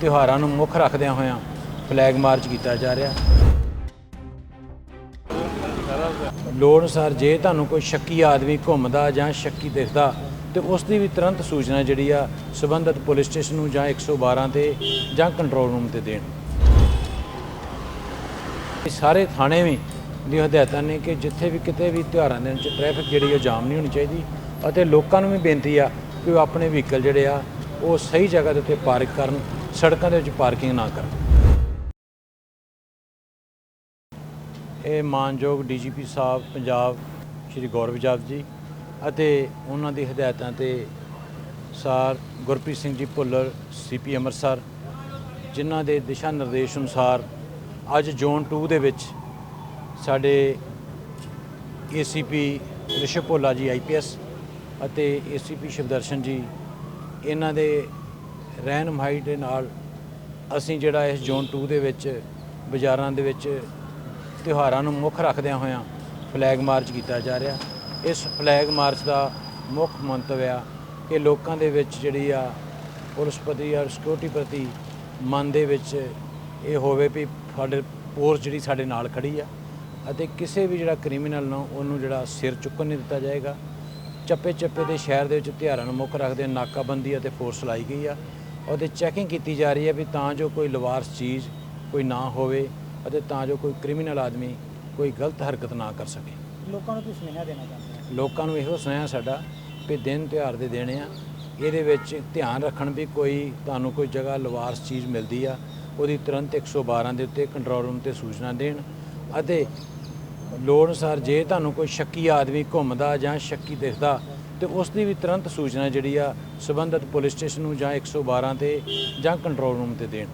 ਤਿਉਹਾਰਾਂ ਨੂੰ ਮੁੱਖ ਰੱਖਦਿਆਂ ਹੋਇਆਂ ਫਲੈਗ ਮਾਰਚ ਕੀਤਾ ਜਾ ਰਿਹਾ। ਲੋੜ ਅਨੁਸਾਰ ਜੇ ਤੁਹਾਨੂੰ ਕੋਈ ਸ਼ੱਕੀ ਆਦਮੀ ਘੁੰਮਦਾ ਜਾਂ ਸ਼ੱਕੀ ਦਿਖਦਾ, ਤੇ ਉਸ ਦੀ ਵੀ ਤੁਰੰਤ ਸੂਚਨਾ ਜਿਹੜੀ ਆ ਸਬੰਧਤ ਪੁਲਿਸ ਸਟੇਸ਼ਨ ਨੂੰ ਜਾਂ 112 ਤੇ ਜਾਂ ਕੰਟਰੋਲ ਰੂਮ ਤੇ ਦੇਣ। ਇਹ ਸਾਰੇ ਥਾਣੇ ਵੀ ਦੀ ਹਦਾਇਤਾਂ ਨੇ ਕਿ ਜਿੱਥੇ ਵੀ ਕਿਤੇ ਵੀ ਤਿਉਹਾਰਾਂ ਦੇ ਵਿੱਚ ਟ੍ਰੈਫਿਕ ਜਿਹੜੀ ਉਹ ਜਾਮ ਨਹੀਂ ਹੋਣੀ ਚਾਹੀਦੀ ਅਤੇ ਲੋਕਾਂ ਨੂੰ ਵੀ ਬੇਨਤੀ ਆ ਕਿ ਉਹ ਆਪਣੇ ਵਹੀਕਲ ਜਿਹੜੇ ਆ ਉਹ ਸਹੀ ਜਗ੍ਹਾ ਦੇ ਉੱਤੇ ਪਾਰਕ ਕਰਨ ਸੜਕਾਂ ਦੇ ਵਿੱਚ ਪਾਰਕਿੰਗ ਨਾ ਕਰਨ। ਇਹ ਮਾਨਯੋਗ ਡੀਜੀਪੀ ਸਾਹਿਬ, ਪੰਜਾਬ ਸ਼੍ਰੀ ਗੌਰਵ ਜਾਦਵ ਜੀ ਅਤੇ ਉਹਨਾਂ ਦੀ ਹਦਾਇਤਾਂ ਤੇ ਸਾਰ ਗੁਰਪ੍ਰੀਤ ਸਿੰਘ ਜੀ ਭੁੱਲਰ, ਸੀਪੀ ਅੰਮ੍ਰਿਤਸਰ, ਜਿਨ੍ਹਾਂ ਦੇ ਦਿਸ਼ਾ ਨਿਰਦੇਸ਼ ਅਨੁਸਾਰ ਅੱਜ ਜ਼ੋਨ 2 ਦੇ ਵਿੱਚ ਸਾਡੇ ਏਸੀਪੀ ਰਿਸ਼ਵ ਭੋਲਾ ਜੀ ਆਈਪੀਐਸ ਅਤੇ ਏਸੀਪੀ ਸ਼ਿਵਦਰਸ਼ਨ ਜੀ, ਇਹਨਾਂ ਦੇ ਰਹਿਨਮਾਈ ਦੇ ਨਾਲ ਅਸੀਂ ਜਿਹੜਾ ਇਸ ਜ਼ੋਨ 2 ਦੇ ਵਿੱਚ, ਬਾਜ਼ਾਰਾਂ ਦੇ ਵਿੱਚ ਤਿਉਹਾਰਾਂ ਨੂੰ ਮੁੱਖ ਰੱਖਦਿਆਂ ਹੋਇਆਂ ਫਲੈਗ ਮਾਰਚ ਕੀਤਾ ਜਾ ਰਿਹਾ। ਇਸ ਫਲੈਗ ਮਾਰਚ ਦਾ ਮੁੱਖ ਮੰਤਵ ਆ ਕਿ ਲੋਕਾਂ ਦੇ ਵਿੱਚ ਜਿਹੜੀ ਆ ਪੁਲਿਸ ਪ੍ਰਤੀ ਔਰ ਸਿਕਿਉਰਿਟੀ ਪ੍ਰਤੀ ਮਨ ਦੇ ਵਿੱਚ ਇਹ ਹੋਵੇ ਵੀ ਸਾਡੇ ਫੋਰਸ ਜਿਹੜੀ ਸਾਡੇ ਨਾਲ ਖੜੀ ਆ ਅਤੇ ਕਿਸੇ ਵੀ ਜਿਹੜਾ ਕ੍ਰਿਮੀਨਲ ਨੂੰ ਉਹਨੂੰ ਜਿਹੜਾ ਸਿਰ ਚੁੱਕਣ ਨਹੀਂ ਦਿੱਤਾ ਜਾਏਗਾ। ਚੱਪੇ ਚੱਪੇ ਦੇ ਸ਼ਹਿਰ ਦੇ ਵਿੱਚ ਤਿਉਹਾਰਾਂ ਨੂੰ ਮੁੱਖ ਰੱਖਦੇ ਨਾਕਾਬੰਦੀ ਅਤੇ ਫੋਰਸ ਲਾਈ ਗਈ ਆ। ਉਹਦੇ ਚੈਕਿੰਗ ਕੀਤੀ ਜਾ ਰਹੀ ਹੈ ਵੀ ਤਾਂ ਜੋ ਕੋਈ ਲਵਾਰਸ ਚੀਜ਼ ਕੋਈ ਨਾ ਹੋਵੇ ਅਤੇ ਤਾਂ ਜੋ ਕੋਈ ਕ੍ਰਿਮੀਨਲ ਆਦਮੀ ਕੋਈ ਗਲਤ ਹਰਕਤ ਨਾ ਕਰ ਸਕੇ। ਲੋਕਾਂ ਨੂੰ ਕੀ ਸੁਨੇਹਾ ਦੇਣਾ ਚਾਹੁੰਦੇ ਹੋ? ਲੋਕਾਂ ਨੂੰ ਇਹੋ ਸੁਨੇਹਾ ਸਾਡਾ ਵੀ ਦਿਨ ਤਿਉਹਾਰ ਦੇ ਦੇਣੇ ਆ। ਇਹਦੇ ਵਿੱਚ ਧਿਆਨ ਰੱਖਣ ਵੀ ਕੋਈ ਤੁਹਾਨੂੰ ਕੋਈ ਜਗ੍ਹਾ ਲਵਾਰਸ ਚੀਜ਼ ਮਿਲਦੀ ਆ ਉਹਦੀ ਤੁਰੰਤ 112 ਦੇ ਉੱਤੇ ਕੰਟਰੋਲ ਰੂਮ ਤੇ ਸੂਚਨਾ ਦੇਣ ਅਤੇ ਲੋੜ ਅਨੁਸਾਰ ਜੇ ਤੁਹਾਨੂੰ ਕੋਈ ਸ਼ੱਕੀ ਆਦਮੀ ਘੁੰਮਦਾ ਜਾਂ ਸ਼ੱਕੀ ਦਿਖਦਾ ਤੇ ਉਸ ਦੀ ਵੀ ਤੁਰੰਤ ਸੂਚਨਾ ਜਿਹੜੀ ਆ ਸਬੰਧਤ ਪੁਲਿਸ ਸਟੇਸ਼ਨ ਨੂੰ ਜਾਂ 112 ਤੇ ਜਾਂ ਕੰਟਰੋਲ ਰੂਮ ਤੇ ਦੇਣ।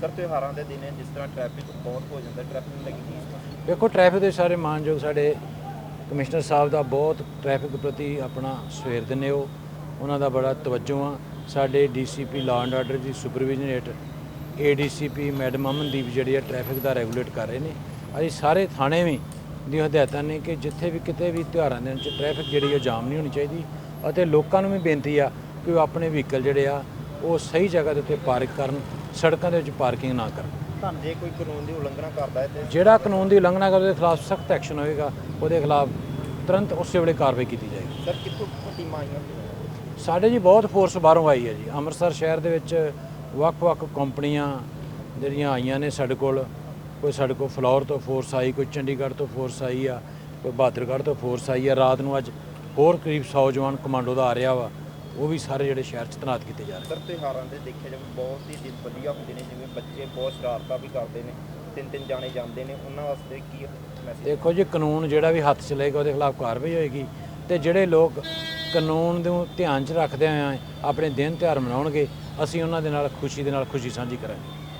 ਸਰ ਤਿਉਹਾਰਾਂ ਦੇ ਦਿਨ ਜਿਸ ਤਰ੍ਹਾਂ ਟ੍ਰੈਫਿਕ ਬਹੁਤ ਹੋ ਜਾਂਦਾ ਟ੍ਰੈਫਿਕ ਨੂੰ ਲੈ ਕੇ ਕੀ ਸਮਾਂ ਵੇਖੋ ਟ੍ਰੈਫਿਕ ਦੇ ਸਾਰੇ ਮਾਨਯੋਗ ਸਾਡੇ ਕਮਿਸ਼ਨਰ ਸਾਹਿਬ ਦਾ ਬਹੁਤ ਟ੍ਰੈਫਿਕ ਪ੍ਰਤੀ ਆਪਣਾ ਸਵੇਰ ਦੇ ਨੇ ਉਹ ਉਹਨਾਂ ਦਾ ਬੜਾ ਤਵੱਜੋ ਆ। ਸਾਡੇ ਡੀਸੀਪੀ ਲਾਅ ਐਂਡ ਆਰਡਰ ਦੀ ਸੁਪਰਵਿਜ਼ਨ ਹੇਠ ਏਡੀਸੀਪੀ ਮੈਡਮ ਅਮਨਦੀਪ ਜਿਹੜੀ ਆ ਟ੍ਰੈਫਿਕ ਦਾ ਰੈਗੂਲੇਟ ਕਰ ਰਹੇ ਨੇ। ਅਸੀਂ ਸਾਰੇ ਥਾਣੇ ਵੀ ਦੀ ਹਦਾਇਤਾਂ ਨੇ ਕਿ ਜਿੱਥੇ ਵੀ ਕਿਤੇ ਵੀ ਤਿਉਹਾਰਾਂ ਦੇ ਵਿੱਚ ਟ੍ਰੈਫਿਕ ਜਿਹੜੀ ਉਹ ਜਾਮ ਨਹੀਂ ਹੋਣੀ ਚਾਹੀਦੀ ਅਤੇ ਲੋਕਾਂ ਨੂੰ ਵੀ ਬੇਨਤੀ ਆ ਕਿ ਉਹ ਆਪਣੇ ਵਹੀਕਲ ਜਿਹੜੇ ਆ ਉਹ ਸਹੀ ਜਗ੍ਹਾ ਦੇ ਉੱਤੇ ਪਾਰਕ ਕਰਨ ਸੜਕਾਂ ਦੇ ਵਿੱਚ ਪਾਰਕਿੰਗ ਨਾ ਕਰਨ। ਧੰਨਵਾਦ ਜੇ ਕੋਈ ਕਾਨੂੰਨ ਦੀ ਉਲੰਘਣਾ ਕਰਦਾ ਹੈ ਤੇ ਜਿਹੜਾ ਕਾਨੂੰਨ ਦੀ ਉਲੰਘਣਾ ਕਰਦੇ ਉਹਦੇ ਖਿਲਾਫ ਸਖਤ ਐਕਸ਼ਨ ਹੋਏਗਾ ਉਹਦੇ ਖਿਲਾਫ ਤੁਰੰਤ ਉਸੇ ਵੇਲੇ ਕਾਰਵਾਈ ਕੀਤੀ ਜਾਏਗੀ। ਸਰ ਕਿੱਥੋਂ ਟੀਮਾਂ ਆਈਆਂ? ਸਾਡੇ ਜੀ ਬਹੁਤ ਫੋਰਸ ਬਾਹਰੋਂ ਆਈ ਹੈ ਜੀ। ਅੰਮ੍ਰਿਤਸਰ ਸ਼ਹਿਰ ਦੇ ਵਿੱਚ ਵੱਖ-ਵੱਖ ਕੰਪਨੀਆਂ ਜਿਹੜੀਆਂ ਆਈਆਂ ਨੇ ਸਾਡੇ ਕੋਲ ਕੋਈ ਸਾਡੇ ਕੋਲ ਫਲੋਰ ਤੋਂ ਫੋਰਸ ਆਈ ਕੋਈ ਚੰਡੀਗੜ੍ਹ ਤੋਂ ਫੋਰਸ ਆਈ ਆ ਕੋਈ ਬਹਾਦਰਗੜ੍ਹ ਤੋਂ ਫੋਰਸ ਆਈ ਆ ਰਾਤ ਨੂੰ ਅੱਜ ਹੋਰ ਕਰੀਬ 100 ਜਵਾਨ ਕਮਾਂਡੋ ਦਾ ਆ ਰਿਹਾ ਵਾ ਉਹ ਵੀ ਸਾਰੇ ਜਿਹੜੇ ਸ਼ਹਿਰ 'ਚ ਤੈਨਾਤ ਕੀਤੇ ਜਾ ਰਹੇ ਸਰ ਤਿਉਹਾਰਾਂ ਦੇ ਦੇਖਿਆ ਜਾਵੇ ਬਹੁਤ ਹੀ ਦਿਨ ਵਧੀਆ ਹੁੰਦੇ ਨੇ ਜਿਵੇਂ ਬੱਚੇ ਬਹੁਤ ਸ਼ਰਾਰਤਾਂ ਵੀ ਕਰਦੇ ਨੇ ਤਿੰਨ ਤਿੰਨ ਜਾਣੇ ਜਾਂਦੇ ਨੇ ਉਹਨਾਂ ਵਾਸਤੇ ਕੀ ਮੈਸੇਜ ਦੇਖੋ ਜੀ ਕਾਨੂੰਨ ਜਿਹੜਾ ਵੀ ਹੱਥ 'ਚ ਲਏਗਾ ਉਹਦੇ ਖਿਲਾਫ ਕਾਰਵਾਈ ਹੋਏਗੀ ਤੇ ਜਿਹੜੇ ਲੋਕ ਕਾਨੂੰਨ ਨੂੰ ਧਿਆਨ 'ਚ ਰੱਖਦੇ ਹੋਏ ਆਪਣੇ ਦਿਨ ਤਿਉਹਾਰ ਮਨਾਉਣਗੇ ਅਸੀਂ ਉਹਨਾਂ ਦੇ ਨਾਲ ਖੁਸ਼ੀ ਦੇ ਨਾਲ ਖੁਸ਼ੀ ਸਾਂਝੀ ਕਰਾਂਗੇ।